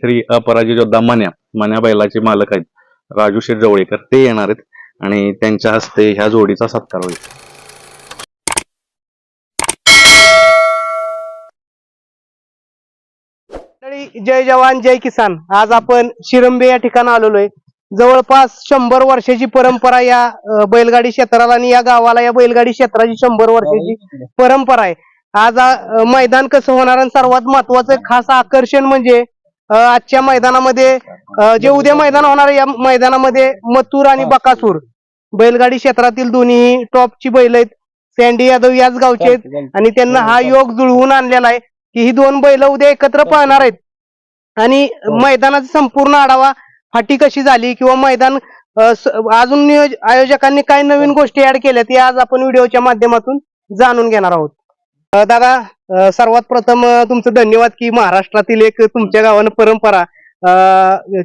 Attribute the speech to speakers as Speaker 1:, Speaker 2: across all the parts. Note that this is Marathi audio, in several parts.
Speaker 1: श्री अपराजित योद्धा मन्या मन्या बैलाचे मालक आहेत राजू शेठ जवळेकर ते येणार आहेत आणि त्यांच्या हस्ते ह्या जोडीचा सत्कार होईल.
Speaker 2: जय जवान जय किसान. आज आपण शिरंबे या ठिकाणी आलेलो आहे. जवळपास शंभर वर्षाची परंपरा या बैलगाडी क्षेत्राला आणि या गावाला या बैलगाडी क्षेत्राची शंभर वर्षाची परंपरा आहे. आज मैदान कसं होणार आणि सर्वात महत्वाचं खास आकर्षण म्हणजे आजच्या मैदानामध्ये जे उद्या मैदान होणार या मैदानामध्ये मथुर आणि बकासूर. बैलगाडी क्षेत्रातील दोन्ही टॉपची बैल आहेत. सँडी यादव याच गावचे आहेत. आणि त्यांना हा योग जुळवून आणलेला आहे की ही दोन बैल उद्या एकत्र पळणार आहेत. आणि मैदानाचा संपूर्ण आढावा फाटी कशी झाली किंवा मैदान अजून नियोज आयोजकांनी काय नवीन गोष्टी ऍड केल्या ते आज आपण व्हिडिओच्या माध्यमातून जाणून घेणार आहोत. दादा सर्वात प्रथम तुमचं धन्यवाद की महाराष्ट्रातील एक तुमच्या गावानं परंपरा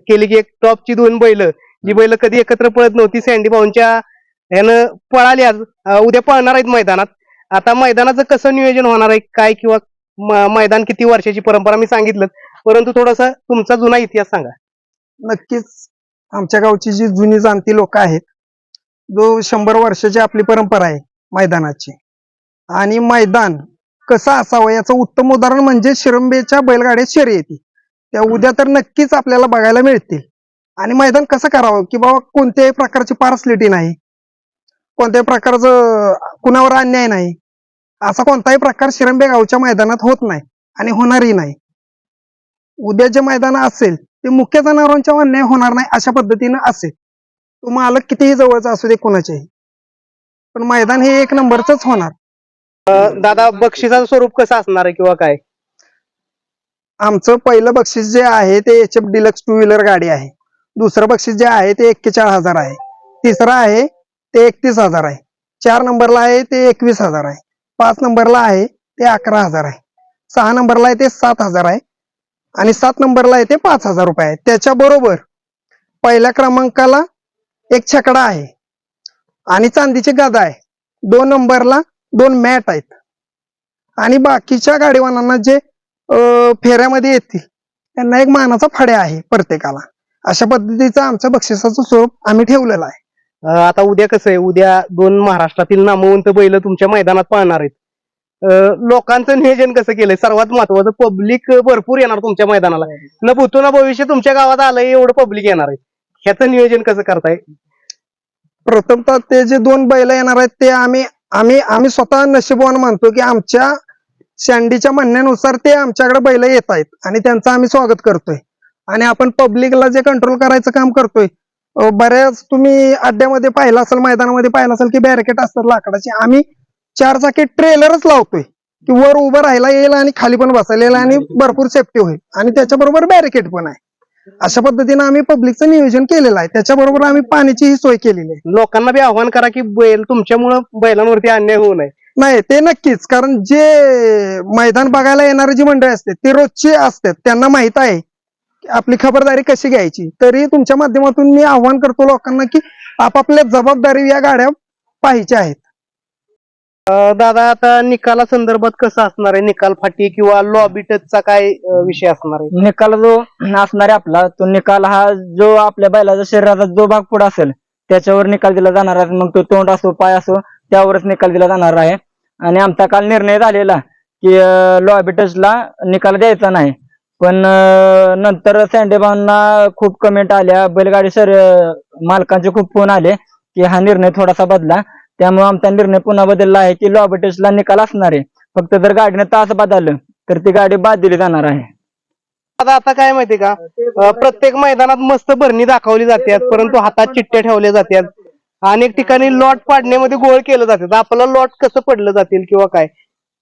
Speaker 2: केली की एक टॉपची दोन बैल. जी बैल कधी एकत्र पळत नव्हती सँडी भाऊंच्या यानं पळाली आज. उद्या पळणार आहेत मैदानात. आता मैदानाचं कसं नियोजन होणार आहे काय किंवा मैदान किती वर्षाची परंपरा मी सांगितलं. परंतु थोडासा तुमचा जुना इतिहास सांगा.
Speaker 3: नक्कीच. आमच्या गावची जी जुनी जाणती लोक आहेत जो शंभर वर्षाची आपली परंपरा आहे मैदानाची. आणि मैदान कसं असावं? याचं उत्तम उदाहरण म्हणजे शिरंबेच्या बैलगाड्या शर्यती. त्या उद्या तर नक्कीच आपल्याला बघायला मिळतील. आणि मैदान कसं करावं? की बाबा कोणत्याही प्रकारची पार्सलिटी नाही. कोणत्याही प्रकारचं कुणावर अन्याय नाही. असा कोणताही प्रकार शिरंबे गावच्या मैदानात होत नाही आणि होणारही नाही. उद्या जे मैदान असेल ते मुख्य जनावरांच्या अन्याय होणार नाही अशा पद्धतीनं असेल. तो मालक कितीही जवळचा असू दे कोणाच्याही. पण मैदान हे एक नंबरच होणार.
Speaker 2: दादा बक्षिसाचं स्वरूप कसं असणार आहे किंवा काय?
Speaker 3: आमचं पहिलं बक्षीस जे आहे ते H F deluxe two wheeler गाडी आहे. दुसरं बक्षीस जे आहे ते एक्केचाळीस हजार आहे. तिसरं आहे ते एकतीस हजार आहे. चार नंबरला आहे ते एकवीस हजार आहे. पाच नंबरला आहे ते अकरा हजार आहे. सहा नंबरला आहे ते सात हजार आहे. आणि सात नंबरला आहे ते पाच हजार रुपये आहे. त्याच्याबरोबर पहिल्या क्रमांकाला एक छकडा आहे. आणि चांदीची गदा आहे. दोन नंबरला दोन मॅट आहेत. आणि बाकीच्या गाडीवानांना जे फेऱ्यामध्ये येतील त्यांना एक मानाचा फड्या आहे प्रत्येकाला. अशा पद्धतीचं आमचं बक्षिसाचं स्वरूप आम्ही ठेवलेलं आहे.
Speaker 2: अं, आता उद्या कसं आहे? उद्या दोन महाराष्ट्रातील नामवंत बैल तुमच्या मैदानात पळणार आहेत. अं, लोकांचं नियोजन कसं केलंय? सर्वात महत्वाचं पब्लिक भरपूर येणार तुमच्या मैदानाला. न भूतो ना भविष्य तुमच्या गावात आलंय एवढं पब्लिक येणार आहे. ह्याचं नियोजन कसं करताय?
Speaker 3: प्रथमतः ते जे दोन बैल येणार आहेत ते आम्ही आम्ही आम्ही स्वतः नशिबवान मानतो की आमच्या सँडीच्या म्हणण्यानुसार ते आमच्याकडे बैल येत आहेत आणि त्यांचं आम्ही स्वागत करतोय. आणि आपण पब्लिकला जे कंट्रोल करायचं काम करतोय बऱ्याच तुम्ही अड्ड्यामध्ये पाहिलं असेल मैदानामध्ये पाहिलं असेल की बॅरिकेट असतात लाकडाचे. आम्ही चार चाकी ट्रेलरच लावतोय की वर उभं राहायला येईल आणि खाली पण बसायला येईल आणि भरपूर सेफ्टी होईल. आणि त्याच्याबरोबर बॅरिकेट पण आहे. अशा पद्धतीने आम्ही पब्लिकचं नियोजन केलेलं आहे. त्याच्याबरोबर आम्ही पाण्याचीही सोय केलेली आहे.
Speaker 2: लोकांना बी आव्हान करा की बैल तुमच्यामुळं बैलांवरती अन्याय होऊ नये.
Speaker 3: नाही ते नक्कीच. कारण जे मैदान बघायला येणारी जी मंडळी असते ते रोजची असतात. त्यांना माहीत आहे की आपली खबरदारी कशी घ्यायची. तरी तुमच्या माध्यमातून मी आव्हान करतो लोकांना की आपापल्या जबाबदारी या गाड्या पाहिजे आहेत.
Speaker 2: दादा आता निकाला संदर्भात कसं असणार आहे? निकाल फाटी किंवा लॉबी टचचा काय विषय असणार आहे?
Speaker 4: निकाल जो असणार आहे आपला तो निकाल हा जो आपल्या बैलाचा शरीराचा जो भाग पुढे असेल त्याच्यावर निकाल दिला जाणार आहे. मग तो तोंड असो पाय असो त्यावरच निकाल दिला जाणार आहे. आणि आमचा काल निर्णय झालेला की लॉबी टचला निकाल द्यायचा नाही. पण नंतर सँडेबांना खूप कमेंट आल्या. बैलगाडी सर मालकांचे खूप फोन आले की हा निर्णय थोडासा बदला. त्यामुळे आमचा निर्णय पुन्हा बदलला आहे की लॉबी टचला निकाल असणार आहे. फक्त जर गाडीनं तास बदललं तर ती गाडी बाद दिली जाणार आहे.
Speaker 2: आता आता काय माहितीये का? अं, प्रत्येक मैदानात मस्त भरणी दाखवली जातात परंतु हातात चिठ्ठ्या ठेवल्या जातात. अनेक ठिकाणी लॉट पाडण्यामध्ये गोळ केलं जातात. आपलं लॉट कसं पडलं जातील किंवा काय?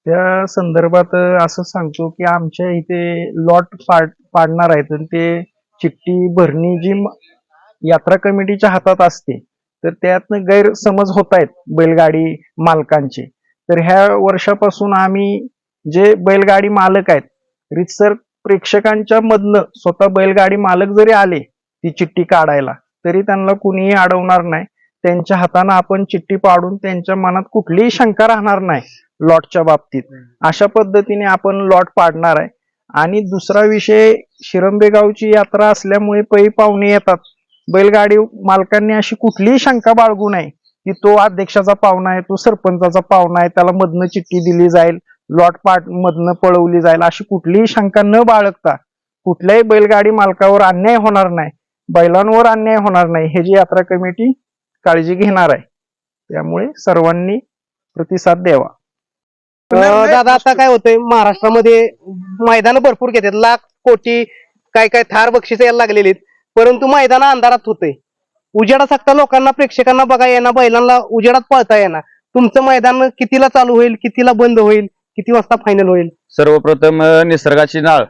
Speaker 5: त्या संदर्भात असं सांगतो की आमच्या इथे लॉट पाड पाडणार आहेत. आणि ते चिठ्ठी भरणी जी म- यात्रा कमिटीच्या हातात असते तर त्यातनं गैरसमज होत आहेत बैलगाडी मालकांचे. तर ह्या वर्षापासून आम्ही जे बैलगाडी मालक आहेत रितसर प्रेक्षकांच्या मधनं स्वतः बैलगाडी मालक जरी आले ती चिठ्ठी काढायला तरी त्यांना कुणीही अडवणार नाही. त्यांच्या हातानं आपण चिठ्ठी पाडून त्यांच्या मनात कुठलीही शंका राहणार नाही लॉटच्या बाबतीत. अशा पद्धतीने आपण लॉट पाडणार आहे. आणि दुसरा विषय शिरंबेगावची यात्रा असल्यामुळे पै पाहुणे येतात. बैलगाडी मालकांनी अशी कुठलीही शंका बाळगू नये की तो अध्यक्षाचा पाहुणा आहे तो सरपंचाचा पाहुणा आहे त्याला मधनं चिठ्ठी दिली जाईल लॉट पाट मधनं पळवली जाईल अशी कुठलीही शंका न बाळगता कुठल्याही बैलगाडी मालकावर अन्याय होणार नाही बैलांवर अन्याय होणार नाही हे जी यात्रा कमिटी काळजी घेणार आहे. त्यामुळे सर्वांनी प्रतिसाद द्यावा.
Speaker 2: दादा आता काय होतंय? महाराष्ट्रामध्ये मैदान भरपूर घेतात. लाख कोटी काय काय थार बक्षिस यायला लागलेली आहेत. परंतु मैदान अंधारात होतंय. उजेडा सकता लोकांना प्रेक्षकांना बघा येणार बैलांना उजेडात पळता येणार तुमचं मैदान कितीला चालू होईल कितीला बंद होईल किती वाजता फायनल होईल?
Speaker 6: सर्वप्रथम निसर्गाची नाळ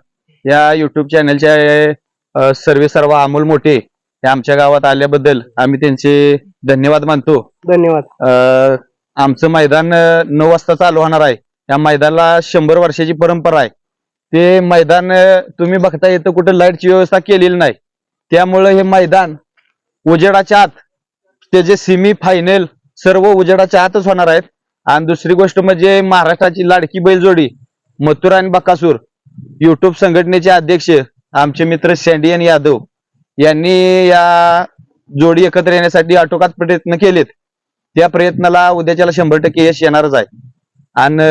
Speaker 6: या युट्यूब चॅनलच्या सर्वे सर्व अमोल मोठे हे आमच्या गावात आल्याबद्दल आम्ही त्यांचे धन्यवाद मानतो.
Speaker 2: धन्यवाद.
Speaker 6: आमचं मैदान नऊ वाजता चालू होणार आहे. या मैदानाला शंभर वर्षाची परंपरा आहे. ते मैदान तुम्ही बघता येतं कुठं लाईटची व्यवस्था केलेली नाही. त्यामुळं हे मैदान उजेडाच्या आत त्याचे सेमी फायनल सर्व उजेडाच्या आतच होणार आहेत. आणि दुसरी गोष्ट म्हणजे महाराष्ट्राची लाडकी बैलजोडी मथुर आणि बकासूर. युट्यूब संघटनेचे अध्यक्ष आमचे मित्र सँडियन यादव यांनी या जोडी एकत्र येण्यासाठी आटोकात प्रयत्न केलेत. त्या प्रयत्नाला उद्याच्याला शंभर टक्के यश येणारच आहे. आणि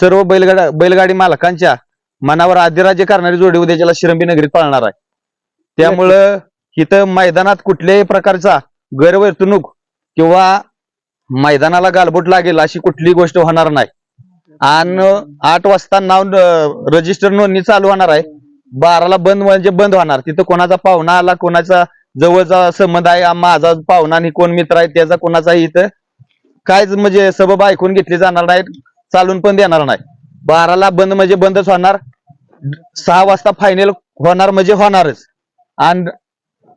Speaker 6: सर्व बैलगाडा बैलगाडी मालकांच्या मनावर आदिराज्य करणारी जोडी उद्याच्याला शिरंबी नगरीत पाळणार आहे. त्यामुळं इथं मैदानात कुठल्याही प्रकारचा गैरवर्तणूक किंवा मैदानाला गालबोट लागेल अशी कुठलीही गोष्ट होणार नाही. आणि आठ वाजता नाव रजिस्टर नोंदणी चालू होणार आहे. बाराला बंद म्हणजे बंद होणार. तिथं कोणाचा पाहुणा आला कोणाचा जवळचा संबंध आहे माझा पाहुणा आणि कोण मित्र आहे त्याचा कोणाचाही इथं? कायच म्हणजे सबब ऐकून घेतली जाणार नाही चालून पण देणार नाही. बाराला बंद म्हणजे बंदच होणार. सहा वाजता फायनल होणार म्हणजे होणारच. आणि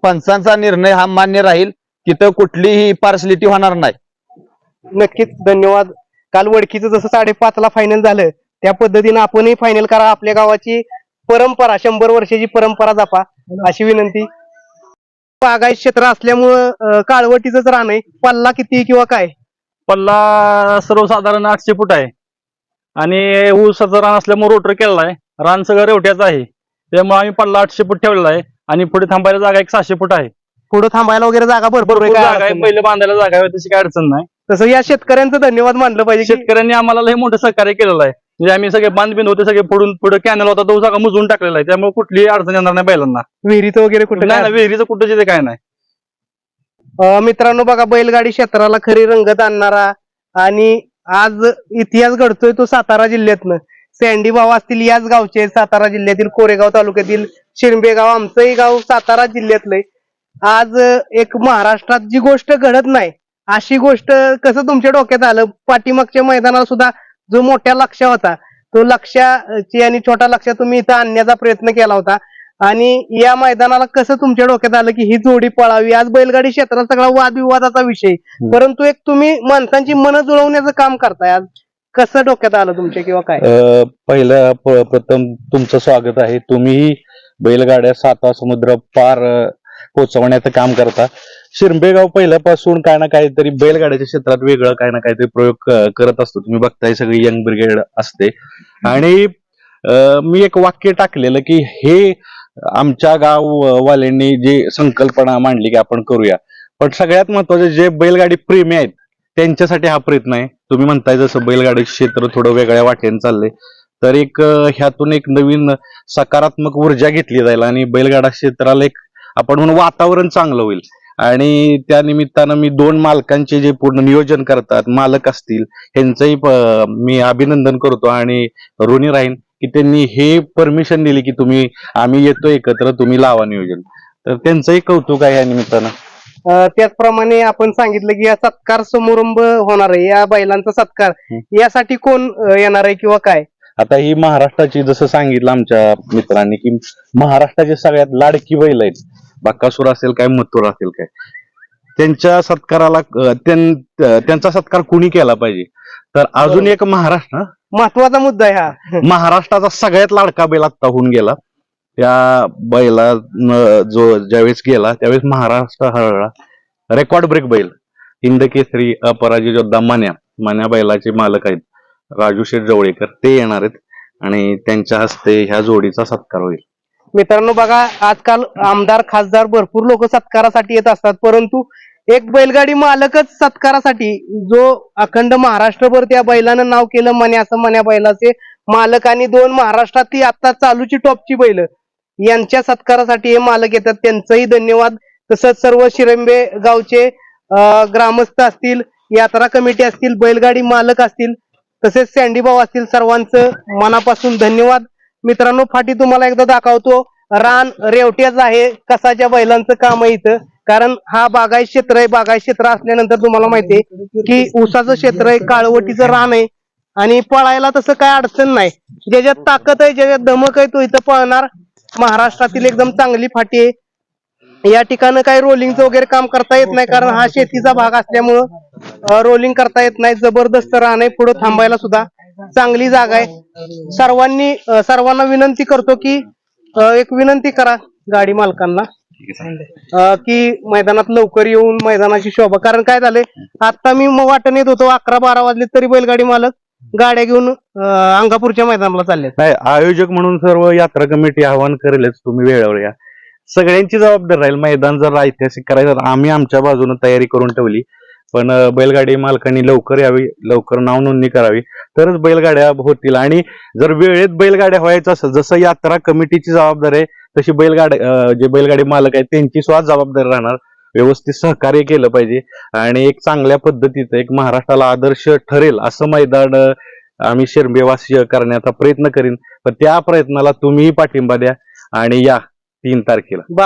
Speaker 6: पंचांचा निर्णय हा मान्य राहील. तिथं कुठलीही पार्सलिटी होणार नाही.
Speaker 2: नक्कीच धन्यवाद. काल वडकीचं जसं साडेपाच ला फायनल झालं त्या पद्धतीनं आपणही फायनल करा. आपल्या गावाची परंपरा शंभर वर्षाची परंपरा जपा. अशी विनंती. बागायत क्षेत्र असल्यामुळं अं, काळवटीचंच रान आहे. पल्ला किती किंवा काय?
Speaker 7: पल्ला सर्वसाधारण आठशे फूट आहे. आणि ऊसाचं रान असल्यामुळे रोटर केलेला आहे. रान सगळं रेवट्याचं आहे. त्यामुळे आम्ही पल्ला आठशे फूट ठेवलेला आहे. आणि पुढे थांबायला जागा एक सहाशे फूट आहे.
Speaker 2: पुढे थांबायला वगैरे जागा भरपूर आहे,
Speaker 7: भरपूर
Speaker 2: काय
Speaker 7: जागा आहे
Speaker 2: अडचण नाही.
Speaker 7: पहिले बांधायला जागा आहे तशी काय अडचण नाही.
Speaker 2: तसं या शेतकऱ्यांचं धन्यवाद मानलं पाहिजे की
Speaker 7: शेतकऱ्यांनी आम्हाला लय मोठं सहकार्य केलेलं आहे. म्हणजे आम्ही सगळे बांधबिंद होते सगळे पुढून पुढे कॅनल होता तो जागा मुजून टाकलेला आहे. त्यामुळे कुठलीही अडचण येणार नाही बैलांना.
Speaker 2: विहिरीचं वगैरे कुठे
Speaker 7: नाही विहिरीचं कुठं जिथे काय नाही.
Speaker 2: अं, मित्रांनो बघा बैलगाडी क्षेत्राला खरी रंगत आणणारा आणि आज इतिहास घडतोय तो सातारा जिल्ह्यातनं. सँडी भाऊ असतील याच गावचे सातारा जिल्ह्यातील कोरेगाव तालुक्यातील शिरंबे गाव आमचंही गाव सातारा जिल्ह्यातलंय. आज एक महाराष्ट्रात जी गोष्ट घडत नाही अशी गोष्ट कसं तुमच्या डोक्यात आलं? पाठीमागच्या मैदानाला सुद्धा जो मोठ्या लक्ष होता तो लक्षाची आणि छोटा लक्ष तुम्ही इथं आणण्याचा प्रयत्न केला होता. आणि या मैदानाला कसं तुमच्या डोक्यात आलं की ही जोडी पळावी? आज बैलगाडी क्षेत्रात सगळा वादविवादाचा विषय. परंतु एक तुम्ही माणसांची मन जुळवण्याचं काम करताय आज. कसं डोक्यात आलं तुमच्या किंवा काय?
Speaker 1: पहिलं प्रथम तुमचं स्वागत आहे. तुम्ही बैलगाड्या साता समुद्र पार पोचवण्याचं काम करता. शिरंबेगाव पहिल्यापासून काय ना काहीतरी बैलगाड्याच्या क्षेत्रात वेगळं काय ना काहीतरी प्रयोग करत असतो. तुम्ही बघताय सगळी यंग ब्रिगेड असते. आणि मी एक वाक्य टाकलेलं की हे आमच्या गाववाल्यांनी जी संकल्पना मांडली की आपण करूया. पण सगळ्यात महत्वाचं जे बैलगाडी प्रेमी आहेत त्यांच्यासाठी हा प्रयत्न आहे. तुम्ही म्हणताय जसं बैलगाडी क्षेत्र थोडं वेगळ्या वाटेने चाललंय. तर एक ह्यातून एक नवीन सकारात्मक ऊर्जा घेतली जाईल आणि बैलगाडा क्षेत्राला एक आपण म्हणून वातावरण चांगलं होईल. आणि त्या निमित्तानं मी दोन मालकांचे जे पूर्ण नियोजन करतात मालक असतील यांचंही मी अभिनंदन करतो. आणि ऋणी राहीन की त्यांनी हे परमिशन दिली की तुम्ही आम्ही येतो एकत्र तुम्ही लावा नियोजन. तर त्यांचंही कौतुक आहे या निमित्तानं.
Speaker 2: त्याचप्रमाणे आपण सांगितलं की या सत्कार समारंभ होणार आहे या बैलांचा सत्कार. यासाठी कोण येणार आहे किंवा काय?
Speaker 1: आता ही महाराष्ट्राची जसं सांगितलं आमच्या मित्रांनी की महाराष्ट्राची सगळ्यात लाडकी बैल आहेत. बाकासूर असेल काय मथुर असेल काय. त्यांच्या सत्काराला त्यांचा सत्कार कुणी केला पाहिजे? तर अजून एक महाराष्ट्र?
Speaker 2: महत्त्वाचा मुद्दा आहे हा.
Speaker 1: महाराष्ट्राचा सगळ्यात लाडका बैल आत्ता होऊन गेला. त्या बैला जो ज्यावेळेस गेला त्यावेळेस महाराष्ट्र हरळला. रेकॉर्ड ब्रेक बैल. हिंद केसरी अपराजी योद्धा मान्या. मान्या बैलाचे मालक आहेत. राजू शेठ जवळेकर. ते येणार आहेत आणि त्यांच्या हस्ते ह्या जोडीचा सत्कार होईल.
Speaker 2: मित्रांनो बघा आजकाल आमदार खासदार भरपूर लोक सत्कारासाठी येत असतात. परंतु एक बैलगाडी मालकच सत्कारासाठी जो अखंड महाराष्ट्रभर त्या बैलानं नाव केलं मन्या असं मन्या बैलाचे मालक आणि दोन महाराष्ट्रात ती आता चालूची टॉपची बैल. यांच्या सत्कारासाठी हे मालक येतात. त्यांचंही धन्यवाद. तसंच सर्व शिरंबे गावचे ग्रामस्थ असतील यात्रा कमिटी असतील बैलगाडी मालक असतील तसेच सँडीभाऊ असतील सर्वांचं मनापासून धन्यवाद. मित्रांनो फाटी तुम्हाला एकदा दाखवतो. रान रेवट्याच आहे कसाच्या बैलांचं काम आहे इथं. कारण हा बागायत क्षेत्र आहे बागायत क्षेत्र असल्यानंतर तुम्हाला माहिती आहे की ऊसाचं क्षेत्र आहे काळवटीचं रान आहे. आणि पळायला तसं काय अडचण नाही. ज्याच्यात ताकद आहे ज्याच्यात धमक आहे तो इथं पळणार. महाराष्ट्रातील एकदम चांगली फाटी आहे. या ठिकाणी काही रोलिंगचं वगैरे काम करता येत नाही कारण हा शेतीचा भाग असल्यामुळं रोलिंग करता येत नाही जबरदस्त राहणं आहे पुढे थांबायला सुद्धा चांगली जागा आहे. सर्वांनी सर्वांना विनंती करतो की एक विनंती करा गाडी मालकांना की मैदानात लवकर येऊन मैदानाची शोभा कारण काय झालंय आता मी मग वाटण येत होतो अकरा बारा वाजले तरी बैलगाडी मालक गाड्या घेऊन अं, अंगापूरच्या मैदानाला चालले
Speaker 1: नाही आयोजक म्हणून सर्व यात्रा कमिटी आवाहन करेलच तुम्ही वेळेवर या. सगळ्यांची जबाबदारी राहील मैदान जर ऐतिहासिक करायचं तर आम्ही आमच्या बाजूने तयारी करून ठेवली. पण अं, बैलगाडी मालकांनी लवकर यावी लवकर नाव नोंदणी करावी तरच बैलगाड्या होतील. आणि जर वेळेत बैलगाड्या व्हायचं असेल जसं यात्रा कमिटीची जबाबदारी आहे तशी बैलगाडी अं, जे बैलगाडी मालक आहेत त्यांची स्वतः जबाबदारी राहणार. व्यवस्थित सहकार्य केलं पाहिजे. आणि एक चांगल्या पद्धतीचं एक महाराष्ट्राला आदर्श ठरेल असं मैदान आम्ही शिरबेवासी करण्याचा प्रयत्न करीन. पण त्या प्रयत्नाला तुम्हीही पाठिंबा द्या आणि या तीन तारखेला.